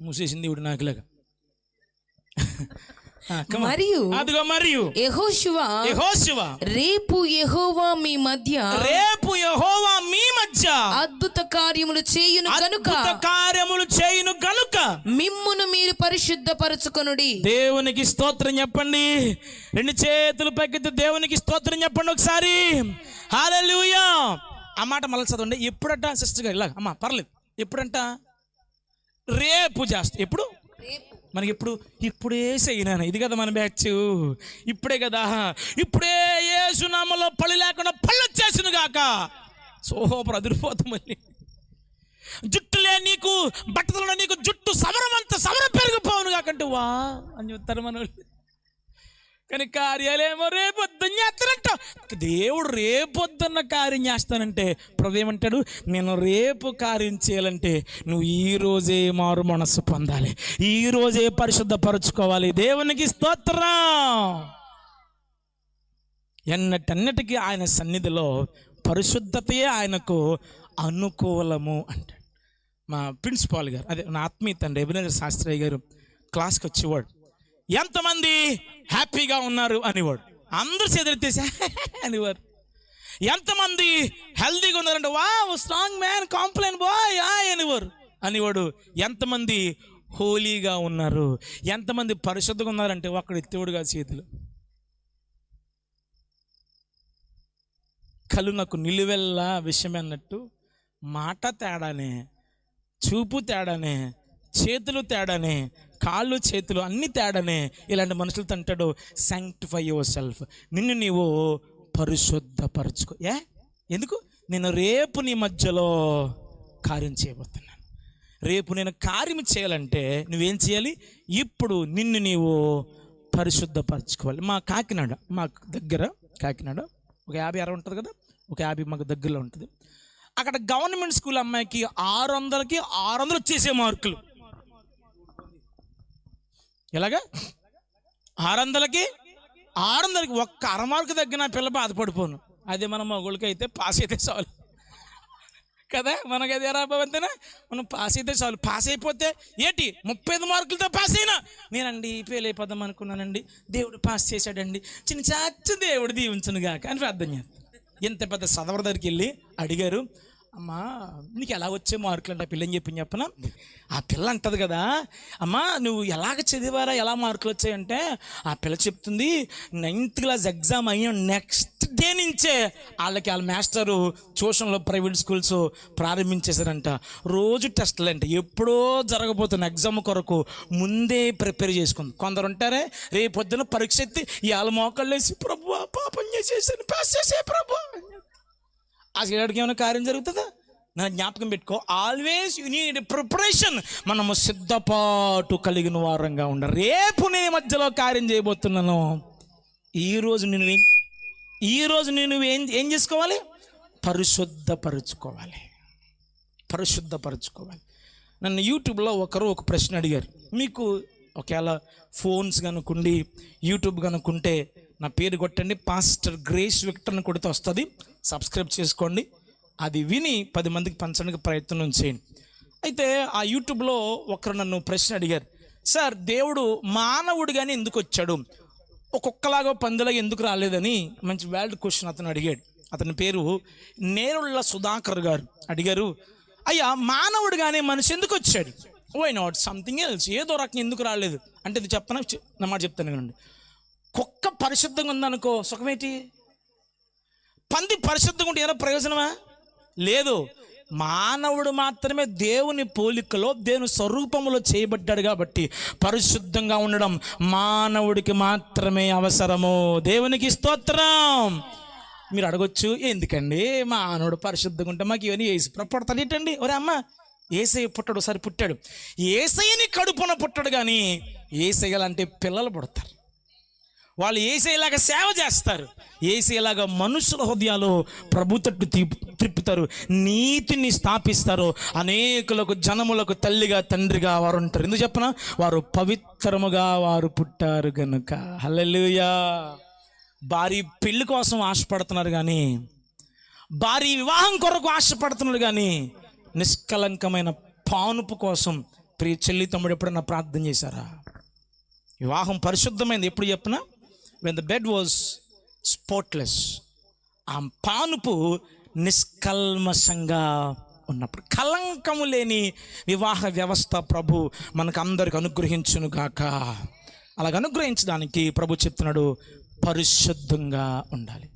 మూసేసింది ఇప్పుడు come on. మరియు అదిగో మరియు. యెహోషువ యెహోషువ. రేపు యెహోవా మీ మధ్య రేపు యెహోవా మీ మధ్య అద్భుత కార్యములు చేయును గనుక అద్భుత కార్యములు చేయును గనుక మిమ్మును మీరు పరిశుద్ధపరచుకొనుడి. దేవునికి స్తోత్రం చెప్పండి. రెండు చేతులు పైకెత్తి దేవునికి స్తోత్రం చెప్పండి ఒకసారి. హల్లెలూయా ఆ మాట మళ్ళీ చదవండి. ఎప్పుడంట సిస్టర్ గారు ఇలా అమ్మా పర్లేదు. ఎప్పుడంట? రేపు చేస్తా. ఎప్పుడు? మనకి ఇప్పుడు ఇప్పుడే చేయనా ఇది కదా మన బ్యాచ్ ఇప్పుడే కదా. ఇప్పుడే ఏ సునామలో పళ్ళు లేకుండా పళ్ళు వచ్చేసిన గాక సోహోపర్ అదిరిపోతాం మళ్ళీ. జుట్టులే నీకు బట్టలలో నీకు జుట్టు సమరం అంత సమరం పెరిగిపోవును కాకంటే. వా అని చెప్తారు మన కానీ కార్యాలేమో రేపొద్దున చేస్తానంట దేవుడు రేపొద్దున్న కార్యం చేస్తానంటే ప్రభు ఏమంటాడు? నేను రేపు కార్యం చేయాలంటే నువ్వు ఈ రోజే మారు మనస్సు పొందాలి. ఈ రోజే పరిశుద్ధపరచుకోవాలి. దేవునికి స్తోత్రం. ఎన్నటన్నిటికీ ఆయన సన్నిధిలో పరిశుద్ధతయే ఆయనకు అనుకూలము అంటాడు. మా ప్రిన్సిపాల్ గారు అదే నా ఆత్మీయ తండ్రి అభినందన శాస్త్రయ్య గారు క్లాస్కి వచ్చేవాడు. ఎంతమంది హ్యాపీగా ఉన్నారు అనేవాడు. అందరూ చేతులెత్తేసి అనేవారు. ఎంతమంది హెల్దీగా ఉన్నారంటే వా స్ట్రాంగ్ మ్యాన్ కాంప్లైన్ బాయ్ అనేవారు. అనేవాడు ఎంతమంది హోలీగా ఉన్నారు? ఎంతమంది పరిశుద్ధంగా ఉన్నారంటే ఒక్కడి తోడుగా చేతులు. కలు నాకు నిలువెల్లా విషయం అన్నట్టు మాట తేడానే చూపు తేడానే చేతులు తేడానే కాళ్ళు చేతులు అన్ని తేడానే ఇలాంటి మనుషులతో అంటాడు శాంక్టిఫై యువర్ సెల్ఫ్ నిన్ను నీవు పరిశుద్ధపరచుకో. ఏ? ఎందుకు? నేను రేపు నీ మధ్యలో కార్యం చేయబోతున్నాను. రేపు నేను కార్యం చేయాలంటే నువ్వేం చేయాలి? ఇప్పుడు నిన్ను నీవు పరిశుద్ధపరచుకోవాలి. మా కాకినాడ మా దగ్గర కాకినాడ ఒక యాభై అరవై ఉంటుంది కదా? ఒక యాభై మాకు దగ్గరలో ఉంటుంది. అక్కడ గవర్నమెంట్ స్కూల్ అమ్మాయికి ఆరు వందలకి ఆరు వందలు వచ్చేసే మార్కులు. ఎలాగా? ఆరు వందలకి ఆరు వందలకి ఒక్క అర మార్కు తగ్గిన నా పిల్ల బాధపడిపోను. అదే మన మగుళ్ళకి అయితే పాస్ అయితే చాలు. కదా? మనకి అది ఎలా అంతేనా? మనం పాస్ అయితే చాలు. పాస్ అయిపోతే ఏంటి? ముప్పై ఐదు మార్కులతో పాస్ అయినా? నేనండి ఫెయిల్ అయిపోదాం అనుకున్నానండి. దేవుడు పాస్ చేశాడండి. చిన్న చాచ దేవుడు దీవించను గాక అని ప్రార్థన చేస్తాను ఎంత పెద్ద సదవర దగ్గరికి వెళ్ళి అడిగారు. అమ్మా నీకు ఎలా వచ్చే మార్కులు అంటే పిల్లని చెప్పి చెప్పిన? ఆ పిల్ల అంటది కదా అమ్మా నువ్వు ఎలాగ చదివారా ఎలా మార్కులు వచ్చాయంటే ఆ పిల్ల చెప్తుంది నైన్త్ క్లాస్ ఎగ్జామ్ అయిన నెక్స్ట్ డే నుంచే వాళ్ళకి వాళ్ళ మాస్టరు ట్యూషన్లో ప్రైవేట్ స్కూల్స్ ప్రారంభించేశారంట. రోజు టెస్టులు అంట. ఎప్పుడో జరగబోతున్న ఎగ్జామ్ కొరకు ముందే ప్రిపేర్ చేసుకుంది. కొందరు ఉంటారే రేపు పొద్దున పరీక్ష ఎత్తి ఇవాళ మోకాళ్ళు వేసి ప్రభు పాపం చేసేసాను పాస్ చేసే ప్రభు. ఆ చేయడానికి ఏమైనా కార్యం జరుగుతుందా? నా జ్ఞాపకం పెట్టుకో. ఆల్వేస్ యు నీడ్ ప్రిపరేషన్ మనము సిద్ధపాటు కలిగిన వారంగా ఉండ. రేపు నేను మధ్యలో కార్యం చేయబోతున్నాను. ఈరోజు నేను ఏం ఈరోజు నేను ఏం ఏం చేసుకోవాలి? పరిశుద్ధపరచుకోవాలి. పరిశుద్ధపరచుకోవాలి. నన్ను యూట్యూబ్లో ఒకరు ఒక ప్రశ్న అడిగారు. మీకు ఒకవేళ ఫోన్స్ కనుకుండి యూట్యూబ్ కనుక్కుంటే నా పేరు కొట్టండి. పాస్టర్ గ్రేస్ విక్టర్ని కొడితే వస్తుంది. సబ్స్క్రైబ్ చేసుకోండి. అది విని పది మందికి పంచడానికి ప్రయత్నం చేయండి. అయితే ఆ యూట్యూబ్లో ఒకరు నన్ను ప్రశ్న అడిగారు. సార్ దేవుడు మానవుడిగానే ఎందుకు వచ్చాడు? ఒక్కొక్కలాగా పందులాగా ఎందుకు రాలేదని మంచి వ్యాల్డ్ క్వశ్చన్ అతను అడిగాడు. అతని పేరు నేరుళ్ళ సుధాకర్ గారు. అడిగారు అయ్యా మానవుడిగానే మనిషి ఎందుకు వచ్చాడు? వై నాట్ సంథింగ్ ఎల్స్ ఏదో రకం ఎందుకు రాలేదు? అంటే ఇది చెప్పనా? నా మాట చెప్తాను కదండి కుక్క పరిశుద్ధంగా ఉందనుకో సుఖమేటి? పంది పరిశుద్ధంగా ఉంటే ఏదో ప్రయోజనమా? లేదు. మానవుడు మాత్రమే దేవుని పోలికలో దేవుని స్వరూపములో చేయబడ్డాడు కాబట్టి పరిశుద్ధంగా ఉండడం మానవుడికి మాత్రమే అవసరము. దేవునికి స్తోత్రం. మీరు అడగొచ్చు ఎందుకండి మానవుడు పరిశుద్ధంగా ఉంటే మాకు ఇవన్నీ వేసి పుడతాడు. ఏంటండి? ఒరే అమ్మ ఏసయ్య పుట్టాడు ఒకసారి పుట్టాడు. ఏసయ్యని కడుపున పుట్టాడు కానీ ఏసయ్య లాంటి పిల్లలు పుడతారు. వాళ్ళు ఏసేలాగా సేవ చేస్తారు. ఏసేలాగా మనుషుల హృదయాలు ప్రభు తట్టు త్రిప్పుతారు నీతిని స్థాపిస్తారు. అనేకులకు జనములకు తల్లిగా తండ్రిగా వారు ఉంటారు. ఎందుకు చెప్పన? వారు పవిత్రముగా వారు పుట్టారు గనుక. హలలుయా భారీ పెళ్ళి కోసం ఆశపడుతున్నారు కానీ భారీ వివాహం కొరకు ఆశపడుతున్నారు కానీ నిష్కలంకమైన పానుపు కోసం ప్రియ చెల్లి తమ్ముడు ఎప్పుడన్నా ప్రార్థన చేశారా? వివాహం పరిశుద్ధమైంది. ఎప్పుడు చెప్పిన? When the bed was spotless ఆ పానుపు నిష్కల్మషంగా ఉన్నప్పుడు కలంకము లేని వివాహ వ్యవస్థ ప్రభు మనకు అందరికి అనుగ్రహించును గాక. అలాగ అనుగ్రహించడానికి ప్రభు చెప్తున్నాడు పరిశుద్ధంగా ఉండాలి.